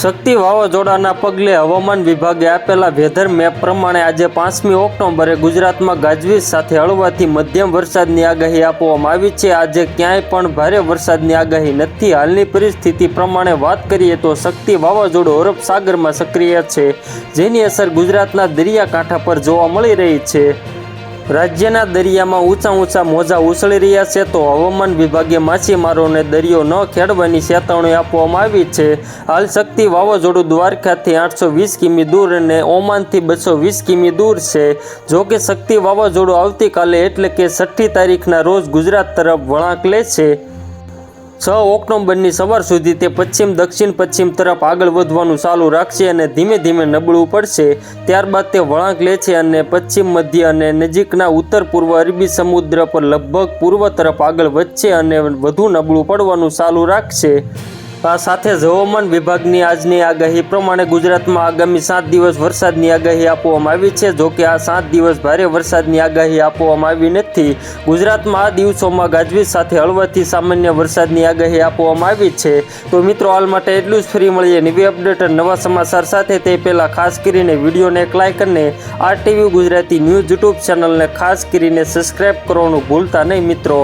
શક્તિ વાવાઝોડાના પગલે હવામાન વિભાગે આપેલા વેધર મેપ પ્રમાણે આજે પાંચમી ઓક્ટોબરે ગુજરાતમાં ગાજવીજ સાથે હળવાથી મધ્યમ વરસાદની આગાહી આપવામાં આવી છે. આજે ક્યાંય પણ ભારે વરસાદની આગાહી નથી. હાલની પરિસ્થિતિ પ્રમાણે વાત કરીએ તો શક્તિ વાવાઝોડું અરબ સાગરમાં સક્રિય છે, જેની અસર ગુજરાતના દરિયાકાંઠા પર જોવા મળી રહી છે. રાજ્યના દરિયામાં ઊંચા ઊંચા મોજા ઉછળી રહ્યા છે તો હવામાન વિભાગે માછીમારોને દરિયો ન ખેડવાની ચેતવણી આપવામાં આવી છે. હાલ શક્તિ વાવાઝોડું દ્વારકાથી આઠસો વીસ કિમી દૂર અને ઓમાનથી બસો વીસ કિમી દૂર છે. જો કે શક્તિ વાવાઝોડું આવતીકાલે એટલે કે છઠ્ઠી તારીખના રોજ ગુજરાત તરફ વળાંક લે છે. છ ઓક્ટોબરની સવાર સુધી તે પશ્ચિમ દક્ષિણ પશ્ચિમ તરફ આગળ વધવાનું ચાલુ રાખશે અને ધીમે ધીમે નબળું પડશે. ત્યારબાદ તે વળાંક લે છે અને પશ્ચિમ, મધ્ય અને નજીકના ઉત્તર, પૂર્વ અરબી સમુદ્ર પર લગભગ પૂર્વ તરફ આગળ વધશે અને વધુ નબળું પડવાનું ચાલુ રાખશે. સાથે હવામાન વિભાગની આજની આગાહી પ્રમાણે ગુજરાતમાં આગામી સાત દિવસ વરસાદની આગાહી આપવામાં આવી છે. જો કે આ સાત દિવસ ભારે વરસાદની આગાહી આપવામાં આવી નથી. ગુજરાતમાં આ દિવસોમાં ગાજવીજ સાથે હળવાથી સામાન્ય વરસાદની આગાહી આપવામાં આવી છે. તો મિત્રો, હાલ માટે એટલું જ. ફ્રી મળીએ નવી અપડેટ નવા સમાચાર સાથે. તે પહેલાં ખાસ કરીને વિડીયોને એક લાઇક અને R TV Gujarati news YouTube ચેનલને ખાસ કરીને સબસ્ક્રાઇબ કરવાનું ભૂલતા નહીં મિત્રો.